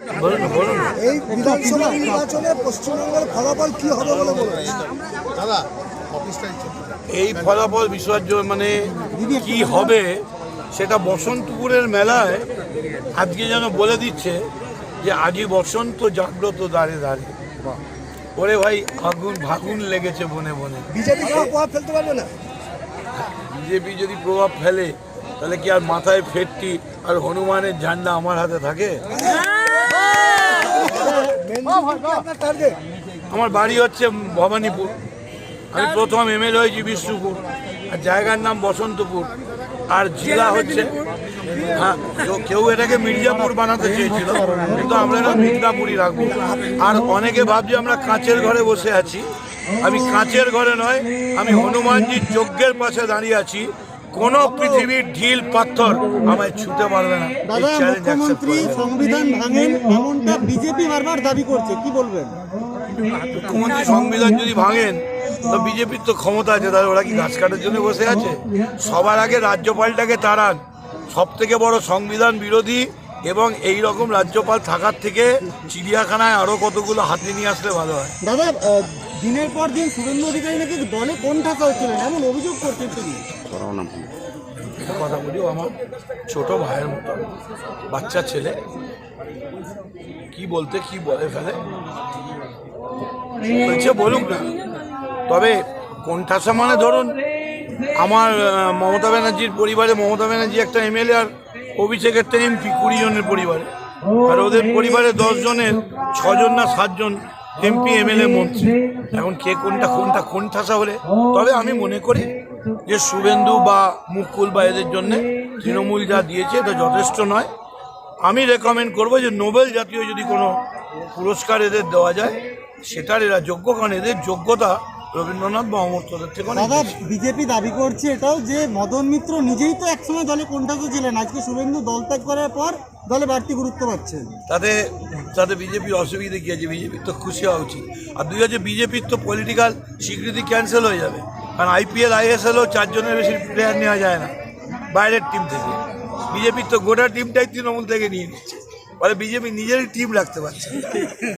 বলুন বলুন। এই বিধানসভা নির্বাচনে পশ্চিমবঙ্গের ফলাফল কি হবে বলে মনে হয় এই ফলাফল বিসর্জন মানে কি হবে সেটা বসন্তপুরের মেলায় আজকে যেন বলে দিচ্ছে যে আজই বসন্ত জাগ্রত দাঁড়ে দাঁড়ে ওরে ভাই আগুন ভাগুন লেগেছে বনে বনে। বিজেপি প্রভাব ফেলতে পারবে না? বিজেপি যদি প্রভাব ফেলে তাহলে কি আর মাথায় ফেটটি আর হনুমানের ঝান্ডা আমার হাতে থাকে? টার্গেট আমার বাড়ি হচ্ছে ভবানীপুর। আমি প্রথম এমএলএ হয়েছি বিষ্ণুপুর আর জায়গার নাম বসন্তপুর আর জেলা হচ্ছে হ্যাঁ কেউ- কেউ এটাকে মির্জাপুর বানাতে চেয়েছিল কিন্তু আমরা এটা মির্জাপুরই রাখব। আর অনেকে ভাবছে আমরা কাঁচের ঘরে বসে আছি। আমি কাঁচের ঘরে নয় আমি হনুমানজির যজ্ঞের পাশে দাঁড়িয়ে আছি। কোন পৃথিবীর ঢিল পাথর আমায় ছুতে পারবে না। দাদা মুখ্যমন্ত্রী সংবিধান ভাঙেন এমনটা বিজেপি বারবার দাবি করছে। কি বলবেন? মুখ্যমন্ত্রী সংবিধান যদি ভাঙেন তো বিজেপির তো ক্ষমতা আছে। তাহলে ওরা কি গাছ কাটার জন্য বসে আছে? সবার আগে রাজ্যপালটাকে তাড়ান। সব থেকে বড় সংবিধান বিরোধী এবং এই রকম রাজ্যপাল থাকার থেকে চিড়িয়াখানায় আরও কতগুলো হাতি নিয়ে আসলে ভালো হয়? দাদা দিনের পর দিন শুভেন্দু অধিকারী নাকি দলে কোন ঠাসা হচ্ছিলেন? এমন অভিযোগ করছেন তিনি। একটা কথা বলি আমার ছোট ভাইয়ের মতো, বাচ্চা ছেলে। কি বলতে, কি বলে ফেলে? বলছে, বলুক না। তবে কোনঠাসা মানে ধরুন, আমার মমতা ব্যানার্জির পরিবারে মমতা ব্যানার্জি একটা এমএলএ আর অভিষেক একটা এমপি কুড়ি জনের পরিবারে। আর ওদের পরিবারে জনের, ছজন না সাতজন এমপি, এমএলএ মন্ত্রী। এখন কে কোনটা কোনটা কোন ঠাসা হলে? তবে আমি মনে করি যে শুভেন্দু বা মুকুল বা এদের জন্য তৃণমূল যা দিয়েছে এটা যথেষ্ট নয়। আমি রেকমেন্ড করব যে নোবেল জাতীয় যদি কোনো পুরস্কার এদের দেওয়া যায় সেটার এরা যোগ্য কারণ এদের যোগ্যতা রবীন্দ্রনাথ বা অমর্ত্যদের থেকে দাদা বিজেপি দাবি করছে এটাও যে মদন মিত্র নিজেই তো একসময় দলে কোনঠাসা ছিলেন। আজকে শুভেন্দু দল ত্যাগ করার পর দলে বাড়তি গুরুত্ব পাচ্ছেন। তাতে তাতে বিজেপির অসুবিধে কী আছে? বিজেপির তো খুশি হওয়া উচিত। আর দুই হচ্ছে বিজেপির তো পলিটিক্যাল স্বীকৃতি ক্যান্সেল হয়ে যাবে। কারণ আইপিএল আইএসএলও চারজনের বেশি প্লেয়ার নেওয়া যায় না, বাইরের টিম থেকে বিজেপির তো গোটা টিমটাই তৃণমূল থেকে নিয়ে নিচ্ছে ফলে বিজেপি নিজেরই টিম রাখতে পারছে।